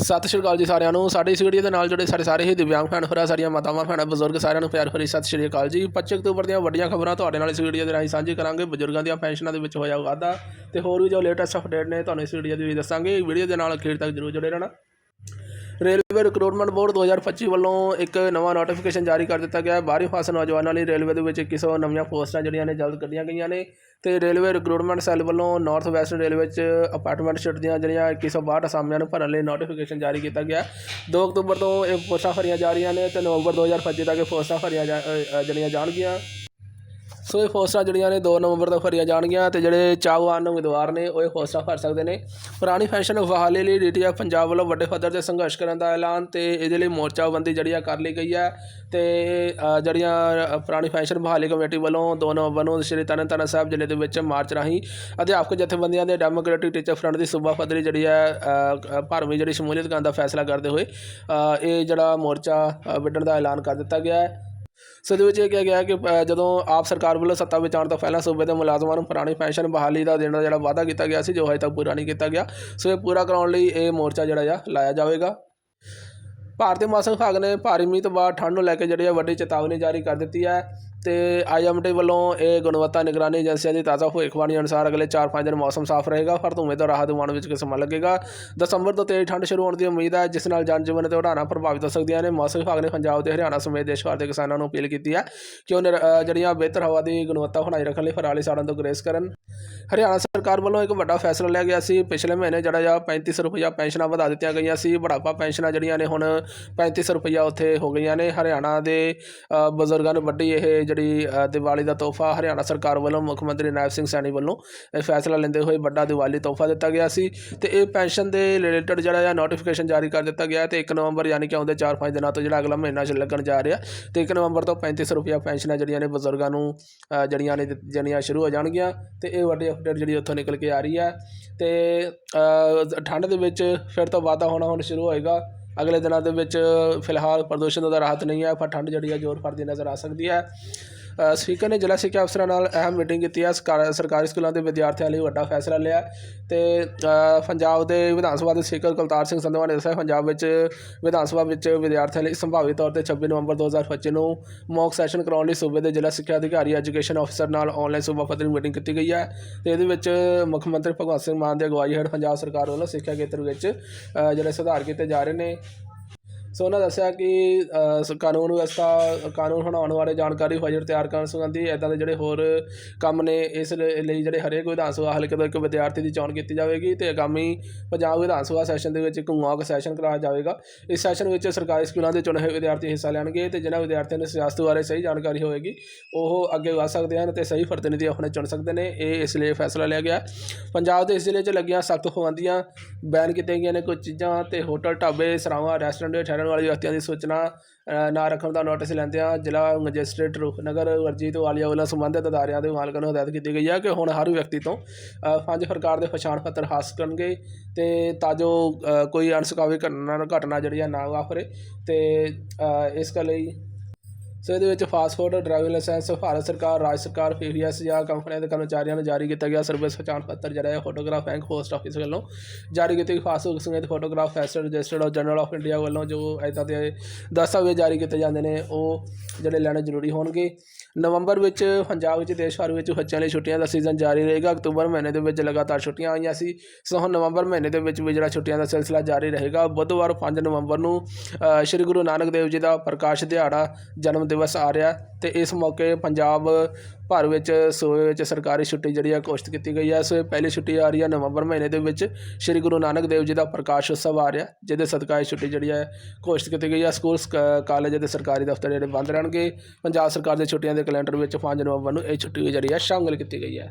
ਸਤਿ ਸ਼੍ਰੀ ਅਕਾਲ ਜੀ ਸਾਰਿਆਂ ਨੂੰ। ਸਾਡੇ ਇਸ ਵੀਡੀਓ ਦੇ ਨਾਲ ਜੁੜੇ ਸਾਡੇ ਸਾਰੇ ਹੀ ਦਿਵਿਆਂਗ ਭੈਣ ਭਰਾ, ਸਾਰੀਆਂ ਮਾਤਾਵਾਂ, ਭੈਣਾਂ, ਬਜ਼ੁਰਗ, ਸਾਰਿਆਂ ਨੂੰ ਪਿਆਰ ਭਰੀ ਸਤਿ ਸ਼੍ਰੀ ਅਕਾਲ ਜੀ। 25 ਅਕਤੂਬਰ ਦੀਆਂ ਵੱਡੀਆਂ ਖਬਰਾਂ ਤੁਹਾਡੇ ਨਾਲ ਇਸ ਵੀਡੀਓ ਦੇ ਰਾਹੀਂ ਸਾਂਝੀ ਕਰਾਂਗੇ। ਬਜ਼ੁਰਗਾਂ ਦੀਆਂ ਪੈਨਸ਼ਨਾਂ ਦੇ ਵਿੱਚ ਹੋਇਆ ਵਾਧਾ ਤੇ ਹੋਰ ਵੀ ਜੋ ਲੇਟੈਸਟ ਅਪਡੇਟ ਨੇ ਤੁਹਾਨੂੰ ਇਸ ਵੀਡੀਓ ਦੇ ਵਿੱਚ ਦੱਸਾਂਗੇ। ਵੀਡੀਓ ਦੇ ਨਾਲ ਅਖੀਰ ਤੱਕ ਜਰੂਰ ਜੁੜੇ ਰਹਿਣਾ। ਰੇਲਵੇ ਰਿਕਰੂਟਮੈਂਟ ਬੋਰਡ 2025 ਵੱਲੋਂ ਇੱਕ ਨਵਾਂ ਨੋਟੀਫਿਕੇਸ਼ਨ ਜਾਰੀ ਕਰ ਦਿੱਤਾ ਗਿਆ ਹੈ। ਬਾਹਰੀ ਫਾਸ ਨੌਜਵਾਨਾਂ ਲਈ ਰੇਲਵੇ ਦੇ ਵਿੱਚ 100 ਨਵੀਆਂ ਪੋਸਟਾਂ ਜਿਹੜੀਆਂ ਨੇ ਜਲਦ ਕੱਢੀਆਂ ਗਈਆਂ ਨੇ। ਅਤੇ ਰੇਲਵੇ ਰਿਕਰੂਟਮੈਂਟ ਸੈੱਲ ਵੱਲੋਂ ਨੌਰਥ ਵੈਸਟ ਰੇਲਵੇ 'ਚ ਅਪਾਰਟਮੈਂਟ ਸ਼ਿਫਟ ਦੀਆਂ ਜਿਹੜੀਆਂ 162 ਅਸਾਮੀਆਂ ਨੂੰ ਭਰਨ ਲਈ ਨੋਟੀਫਿਕੇਸ਼ਨ ਜਾਰੀ ਕੀਤਾ ਗਿਆ। ਦੋ ਅਕਤੂਬਰ ਤੋਂ ਇਹ ਪੋਸਟਾਂ ਭਰੀਆਂ ਜਾ ਰਹੀਆਂ ਨੇ ਅਤੇ ਨਵੰਬਰ 2025 ਤੱਕ ਇਹ ਪੋਸਟਾਂ ਭਰੀਆਂ ਜਾ- ਜਿਹੜੀਆਂ ਜਾਣਗੀਆਂ। ਸੋ ਇਹ ਪੋਸਟਾਂ ਜਿਹੜੀਆਂ ਨੇ 2 ਨਵੰਬਰ ਤੱਕ ਭਰੀਆਂ ਜਾਣਗੀਆਂ ਤੇ ਜਿਹੜੇ ਚਾਹਵਾਨ ਉਮੀਦਵਾਰ ਨੇ ਉਹ ਇਹ ਪੋਸਟਾਂ ਭਰ ਸਕਦੇ ਨੇ। ਪੁਰਾਣੀ ਪੈਨਸ਼ਨ ਬਹਾਲੀ ਲਈ ਡੀਟੀਐਫ ਪੰਜਾਬ ਵੱਲੋਂ ਵੱਡੇ ਪੱਧਰ ਤੇ ਸੰਘਰਸ਼ ਕਰਨ ਦਾ ਐਲਾਨ ਤੇ ਇਹਦੇ ਲਈ ਮੋਰਚਾਬੰਦੀ ਜਿਹੜੀ ਆ ਕਰ ਲਈ ਗਈ ਹੈ ਤੇ ਜਿਹੜੀਆਂ ਪੁਰਾਣੀ ਪੈਨਸ਼ਨ ਬਹਾਲੀ ਕਮੇਟੀ ਵੱਲੋਂ 2 ਨਵੰਬਰ ਨੂੰ ਸ਼੍ਰੀ ਤਰਨਤਾਰਨ ਸਾਹਿਬ ਜ਼ਿਲ੍ਹੇ ਦੇ ਵਿੱਚ ਮਾਰਚ ਰਾਹੀਂ ਅਧਿਆਪਕ ਜਥੇਬੰਦੀਆਂ ਦੇ ਡੈਮੋਕ੍ਰੈਟਿਕ ਟੀਚਰ ਫਰੰਟ ਦੀ ਸੂਬਾ ਪੱਧਰੀ ਜਿਹੜੀ ਹੈ ਭਰਵੀਂ ਜਿਹੜੀ ਸ਼ਮੂਲੀਅਤ ਕਰਨ ਦਾ ਫੈਸਲਾ ਕਰਦੇ ਹੋਏ ਇਹ ਜਿਹੜਾ ਮੋਰਚਾ ਅ, ਵਿੱਢਣ ਦਾ ਐਲਾਨ ਕਰ ਦਿੱਤਾ ਗਿਆ ਹੈ। ਸੋ ਇਹਦੇ ਵਿੱਚ ਇਹ ਕਿਹਾ ਗਿਆ ਕਿ ਅ, ਜਦੋਂ ਆਪ ਸਰਕਾਰ ਵੱਲੋਂ ਸੱਤਾ ਵਿੱਚ ਆਉਣ ਤੋਂ ਪਹਿਲਾਂ ਸੂਬੇ ਦੇ ਮੁਲਾਜ਼ਮਾਂ ਨੂੰ ਪੁਰਾਣੀ ਪੈਨਸ਼ਨ ਬਹਾਲੀ ਦਾ ਦੇਣ ਦਾ ਜਿਹੜਾ ਵਾਅਦਾ ਕੀਤਾ ਗਿਆ ਸੀ ਜੋ ਹਜੇ ਤੱਕ ਪੂਰਾ ਨਹੀਂ ਕੀਤਾ ਗਿਆ। ਸੋ ਇਹ ਪੂਰਾ ਕਰਾਉਣ ਲਈ ਇਹ ਮੋਰਚਾ ਜਿਹੜਾ ਆ ਲਾਇਆ ਜਾਵੇਗਾ। ਭਾਰਤੀ ਮੌਸਮ ਵਿਭਾਗ ਨੇ ਭਾਰੀ ਮੀਂਹ ਤੋਂ ਬਾਅਦ ਠੰਡ ਨੂੰ ਲੈ ਕੇ ਜਿਹੜੀ ਆ ਵੱਡੀ ਚੇਤਾਵਨੀ ਜਾਰੀ ਕਰ ਦਿੱਤੀ ਹੈ। ਤੇ ਆਈਐਮਡੀ ਵੱਲੋਂ ਇਹ ਗੁਣਵੱਤਾ ਨਿਗਰਾਨੀ ਏਜੰਸੀਆਂ ਦੀ ਤਾਜ਼ਾ ਭਵਿੱਖਬਾਣੀ ਅਨੁਸਾਰ ਅਗਲੇ 4-5 ਦਿਨ ਮੌਸਮ ਸਾਫ਼ ਰਹੇਗਾ, ਪਰ ਧੂਮੇ ਤੋਂ ਰਾਹਤ ਦਿਵਾਉਣ ਵਿੱਚ ਕੁਝ ਸਮਾਂ ਲੱਗੇਗਾ। ਦਸੰਬਰ ਤੋਂ ਤੇਜ਼ ਠੰਡ ਸ਼ੁਰੂ ਹੋਣ ਦੀ ਉਮੀਦ ਹੈ, ਜਿਸ ਨਾਲ ਜਨਜੀਵਨ ਤੇ ਉਡਾਣਾਂ ਪ੍ਰਭਾਵਿਤ ਹੋ ਸਕਦੀਆਂ ਨੇ। ਮੌਸਮ ਵਿਭਾਗ ਨੇ ਪੰਜਾਬ ਤੇ ਹਰਿਆਣਾ ਸਮੇਤ ਦੇਸ਼ ਭਰ ਦੇ ਕਿਸਾਨਾਂ ਨੂੰ ਅਪੀਲ ਕੀਤੀ ਹੈ ਕਿ ਉਹ ਨਿਰ- ਜਿਹੜੀਆਂ ਬਿਹਤਰ ਹਵਾ ਦੀ ਗੁਣਵੱਤਾ ਬਣਾਈ ਰੱਖਣ ਲਈ ਫਰਾਲੀ ਸਾੜਨ ਤੋਂ ਗੁਰੇਜ਼ ਕਰਨ। ਹਰਿਆਣਾ ਸਰਕਾਰ ਵੱਲੋਂ ਇੱਕ ਵੱਡਾ ਫੈਸਲਾ ਲਿਆ ਗਿਆ ਸੀ। ਪਿਛਲੇ ਮਹੀਨੇ ਜਿਹੜਾ ਆ 3500 ਰੁਪਇਆ ਪੈਨਸ਼ਨਾਂ ਵਧਾ ਦਿੱਤੀਆਂ ਗਈਆਂ ਸੀ। ਬੁਢਾਪਾ ਪੈਨਸ਼ਨਾਂ ਜਿਹੜੀਆਂ ਨੇ ਹੁਣ 3500 ਰੁਪਇਆ ਉੱਥੇ ਹੋ ਗਈਆਂ ਨੇ। ਹਰਿਆਣਾ ਦੇ ਬਜ਼ੁਰਗਾਂ ਨੂੰ ਵੱਡੀ ਇਹ ਜਿਹੜੀ ਅ, ਦੀਵਾਲੀ ਦਾ ਤੋਹਫਾ ਹਰਿਆਣਾ ਸਰਕਾਰ ਵੱਲੋਂ ਮੁੱਖ ਮੰਤਰੀ ਨਾਇਬ ਸਿੰਘ ਸੈਣੀ ਵੱਲੋਂ ਇਹ ਫੈਸਲਾ ਲੈਂਦੇ ਹੋਏ ਵੱਡਾ ਦੀਵਾਲੀ ਤੋਹਫਾ ਦਿੱਤਾ ਗਿਆ ਸੀ। ਤੇ ਇਹ ਪੈਨਸ਼ਨ ਦੇ ਰਿਲੇਟਡ ਜਿਹੜਾ ਆ ਨੋਟੀਫਿਕੇਸ਼ਨ ਜਾਰੀ ਕਰ ਦਿੱਤਾ ਗਿਆ ਤੇ 1 ਨਵੰਬਰ ਯਾਨੀ ਕਿ ਆਉਂਦੇ 4-5 ਦਿਨਾਂ ਤੋਂ ਜਿਹੜਾ ਅਗਲਾ ਮਹੀਨਾ ਚ ਲੱਗਣ ਜਾ ਰਿਹਾ। ਤੇ 1 ਨਵੰਬਰ ਤੋਂ 3500 ਰੁਪਇਆ ਪੈਨਸ਼ਨਾਂ ਜਿਹੜੀਆਂ ਨੇ ਬਜ਼ੁਰਗਾਂ ਨੂੰ ਜਿਹੜੀਆਂ ਨੇ ਜਿਹੜੀਆਂ ਸ਼ੁਰੂ ਹੋ ਜਾਣਗੀਆਂ। ਤੇ ਇਹ ਵੱਡੀ ਅਪਡੇਟ ਜਿਹੜੀ ਉੱਥੋਂ ਨਿਕਲ ਕੇ ਆ ਰਹੀ ਹੈ। ਤੇ ਠੰਡ ਦੇ ਵਿੱਚ ਫਿਰ ਤੋਂ ਵਾਧਾ ਹੋਣਾ ਹੁਣ ਸ਼ੁਰੂ ਹੋਏਗਾ। ਅਗਲੇ ਦਿਨਾਂ ਦੇ ਵਿੱਚ ਫਿਲਹਾਲ ਪ੍ਰਦੂਸ਼ਣ ਦਾ ਰਾਹਤ ਨਹੀਂ ਹੈ, ਪਰ ਠੰਡ ਜਿਹੜੀ ਹੈ ਜ਼ੋਰ ਫੜਦੀ ਨਜ਼ਰ ਆ ਸਕਦੀ ਹੈ। ਸਪੀਕਰ ਨੇ ਜ਼ਿਲ੍ਹਾ ਸਿੱਖਿਆ ਅਫਸਰਾਂ ਨਾਲ ਅਹਿਮ ਮੀਟਿੰਗ ਕੀਤੀ ਹੈ। ਸਰਕਾਰ- ਸਰਕਾਰੀ ਸਕੂਲਾਂ ਦੇ ਵਿਦਿਆਰਥੀਆਂ ਲਈ ਵੱਡਾ ਫੈਸਲਾ ਲਿਆ ਤੇ ਪੰਜਾਬ ਦੇ ਵਿਧਾਨ ਸਭਾ ਦੇ ਸਪੀਕਰ ਕੁਲਤਾਰ ਸਿੰਘ ਸੰਧਵਾ ਨੇ ਦੱਸਿਆ, ਪੰਜਾਬ ਵਿੱਚ ਵਿਧਾਨ ਸਭਾ ਵਿੱਚ ਵਿਦਿਆਰਥੀਆਂ ਲਈ ਸੰਭਾਵੀ ਤੌਰ ਤੇ 26 ਨਵੰਬਰ 2025 ਨੂੰ ਮੌਕ ਸੈਸ਼ਨ ਕਰਾਉਣ ਲਈ ਸੂਬੇ ਦੇ ਜ਼ਿਲ੍ਹਾ ਸਿੱਖਿਆ ਅਧਿਕਾਰੀ, ਐਜੂਕੇਸ਼ਨ ਅਫਸਰ ਨਾਲ ਆਨਲਾਈਨ ਸੂਬਾ ਪੱਧਰੀ ਮੀਟਿੰਗ ਕੀਤੀ ਗਈ ਹੈ ਤੇ ਇਹਦੇ ਵਿੱਚ ਮੁੱਖ ਮੰਤਰੀ ਭਗਵੰਤ ਸਿੰਘ ਮਾਨ ਦੀ ਅਗਵਾਈ ਹੇਠ ਪੰਜਾਬ ਸਰਕਾਰ ਵੱਲੋਂ ਸਿੱਖਿਆ ਖੇਤਰ ਵਿੱਚ ਜਿਹੜੇ ਸੁਧਾਰ ਕੀਤੇ ਜਾ ਰਹੇ ਨੇ ਸੋ ਉਹਨਾਂ ਦੱਸਿਆ ਕਿ ਅ, ਕਾਨੂੰਨ ਵਿਵਸਥਾ ਕਾਨੂੰਨ ਬਣਾਉਣ ਬਾਰੇ ਜਾਣਕਾਰੀ ਬਜਟ ਤਿਆਰ ਕਰਨ ਸੰਬੰਧੀ ਇਦਾਂ ਦੇ ਜਿਹੜੇ ਹੋਰ ਕੰਮ ਨੇ ਇਸ ਲ- ਲਈ ਜਿਹੜੇ ਹਰੇਕ ਵਿਧਾਨ ਸਭਾ ਹਲਕੇ ਤੋਂ ਇੱਕ ਵਿਦਿਆਰਥੀ ਦੀ ਚੋਣ ਕੀਤੀ ਜਾਵੇਗੀ ਤੇ ਆਗਾਮੀ ਪੰਜਾਬ ਵਿਧਾਨ ਸਭਾ ਸੈਸ਼ਨ ਦੇ ਵਿੱਚ ਇੱਕ ਮੌਕ ਸੈਸ਼ਨ ਕਰਾਇਆ ਜਾਵੇਗਾ। ਇਸ ਸੈਸ਼ਨ ਵਿੱਚ ਸਰਕਾਰੀ ਸਕੂਲਾਂ ਦੇ ਚੁਣੇ ਹੋਏ ਵਿਦਿਆਰਥੀ ਹਿੱਸਾ ਲੈਣਗੇ ਤੇ ਜਿਨ੍ਹਾਂ ਵਿਦਿਆਰਥੀਆਂ ਨੂੰ ਸਿਆਸਤ ਬਾਰੇ ਸਹੀ ਜਾਣਕਾਰੀ ਹੋਵੇਗੀ ਉਹ ਅੱਗੇ ਵਧ ਸਕਦੇ ਹਨ ਤੇ ਸਹੀ ਪ੍ਰਤੀਨਿਧੀ ਆਪਣੇ ਚੁਣ ਸਕਦੇ ਨੇ। ਇਹ ਇਸ ਲਈ ਫੈਸਲਾ ਲਿਆ ਗਿਆ। ਪੰਜਾਬ ਦੇ ਇਸ ਜ਼ਿਲ੍ਹੇ 'ਚ ਲੱਗੀਆਂ ਸਖਤ ਪਾਬੰਦੀਆਂ ਬੈਨ ਕੀਤੀਆਂ ਗਈਆਂ ਨੇ ਕੁਝ ਚੀਜ਼ਾਂ ਅਤੇ ਹੋਟਲ, ਢਾਬੇ, ਸਰਾਵਾਂ ਰੈਸਟੋਰੈਂਟ ਵਿੱਚ ਠਹਿਰਨ ਵਾਲੇ ਵਿਅਕਤੀਆਂ ਦੀ ਸੂਚਨਾ ਨਾ ਰੱਖਣ ਦਾ ਨੋਟਿਸ ਲੈਂਦਿਆਂ ਜ਼ਿਲ੍ਹਾ ਮੈਜਿਸਟ੍ਰੇਟ ਰੂਪਨਗਰ ਵਰਜੀਤ ਵਾਲੀਆ ਵੱਲੋਂ ਸੰਬੰਧਿਤ ਅਦਾਰਿਆਂ ਦੇ ਮਾਲਕਾਂ ਨੂੰ ਹਦਾਇਤ ਕੀਤੀ ਗਈ ਹੈ ਕਿ ਹੁਣ ਹਰ ਵਿਅਕਤੀ ਤੋਂ ਪੰਜ ਪ੍ਰਕਾਰ ਦੇ ਪਛਾਣ ਪੱਤਰ ਹਾਸਲ ਕਰਨਗੇ ਤੇ ਤਾਂ ਜੋ ਕੋਈ ਅਣਸੁਖਾਵੀ ਘਟਨਾ ਘਟਨਾ ਜਿਹੜੀ ਆ ਨਾ ਵਾਪਰੇ ਤੇ ਇਸ ਕਰ ਲਈ ਸੋ ਇਹਦੇ ਵਿੱਚ ਪਾਸਪੋਰਟ ਡਰਾਈਵਿੰਗ ਲਾਇਸੈਂਸ ਭਾਰਤ ਸਰਕਾਰ, ਰਾਜ ਸਰਕਾਰ ਪੀਡੀਐਸ ਜਾਂ ਕੰਪਨੀਆਂ ਦੇ ਕਰਮਚਾਰੀਆਂ ਨੂੰ ਜਾਰੀ ਕੀਤਾ ਗਿਆ ਸਰਵਿਸ ਪਛਾਣ ਪੱਤਰ, ਜਿਹੜਾ ਹੈ ਫੋਟੋਗ੍ਰਾਫ ਬੈਂਕ ਪੋਸਟ ਆਫਿਸ ਵੱਲੋਂ ਜਾਰੀ ਕੀਤੀ ਗਈ। ਪਾਸਬੁੱਕ ਸਮੇਤ photograph ਫੈਸਟਰ registered of general of India ਵੱਲੋਂ ਜੋ ਇੱਦਾਂ ਦੇ ਦਸਤਾਵੇਜ਼ ਜਾਰੀ ਕੀਤੇ ਜਾਂਦੇ ਨੇ, ਉਹ ਜਿਹੜੇ ਲੈਣੇ ਜ਼ਰੂਰੀ ਹੋਣਗੇ। ਨਵੰਬਰ ਵਿੱਚ ਪੰਜਾਬ ਵਿੱਚ, ਦੇਸ਼ ਭਰ ਵਿੱਚ ਬੱਚਿਆਂ ਲਈ ਛੁੱਟੀਆਂ ਦਾ ਸੀਜ਼ਨ ਜਾਰੀ ਰਹੇਗਾ। ਅਕਤੂਬਰ ਮਹੀਨੇ ਦੇ ਵਿੱਚ ਲਗਾਤਾਰ ਛੁੱਟੀਆਂ ਆਈਆਂ ਸੀ। ਸੋ ਹੁਣ ਨਵੰਬਰ ਮਹੀਨੇ ਦੇ ਵਿੱਚ ਵੀ ਜਿਹੜਾ ਛੁੱਟੀਆਂ ਦਾ ਸਿਲਸਿਲਾ ਜਾਰੀ ਰਹੇਗਾ। ਬੁੱਧਵਾਰ 5 ਨਵੰਬਰ ਨੂੰ ਸ਼੍ਰੀ ਗੁਰੂ ਨਾਨਕ ਦੇਵ ਜੀ ਦਾ ਪ੍ਰਕਾਸ਼ ਦਿਹਾੜਾ ਜਨਮ ਦਿਵਸ ਆ ਰਿਹਾ ਤੇ ਇਸ ਮੌਕੇ ਪੰਜਾਬ ਭਰ ਵਿੱਚ ਸੂਬੇ ਵਿੱਚ ਸਰਕਾਰੀ ਛੁੱਟੀ ਜਿਹੜੀ ਆ ਘੋਸ਼ਿਤ ਕੀਤੀ ਗਈ ਹੈ ਸੋ ਪਹਿਲੀ ਛੁੱਟੀ ਆ ਰਹੀ ਹੈ ਨਵੰਬਰ ਮਹੀਨੇ ਦੇ ਵਿੱਚ। ਸ਼੍ਰੀ ਗੁਰੂ ਨਾਨਕ ਦੇਵ ਜੀ ਦਾ ਪ੍ਰਕਾਸ਼ ਉਤਸਵ ਆ ਰਿਹਾ, ਜਿਹਦੇ ਸਦਕਾ ਇਹ ਛੁੱਟੀ ਜਿਹੜੀ ਹੈ ਘੋਸ਼ਿਤ ਕੀਤੀ ਗਈ ਹੈ ਸਕੂਲ ਸਕ- ਕਾਲਜ ਅਤੇ ਸਰਕਾਰੀ ਦਫ਼ਤਰ ਜਿਹੜੇ ਬੰਦ ਰਹਿਣਗੇ। ਪੰਜਾਬ ਸਰਕਾਰ ਦੇ ਛੁੱਟੀਆਂ ਦੇ ਕੈਲੰਡਰ ਵਿੱਚ 5 ਨਵੰਬਰ ਨੂੰ ਇਹ ਛੁੱਟੀ ਜਿਹੜੀ ਹੈ ਸ਼ਾਮਿਲ ਕੀਤੀ ਗਈ ਹੈ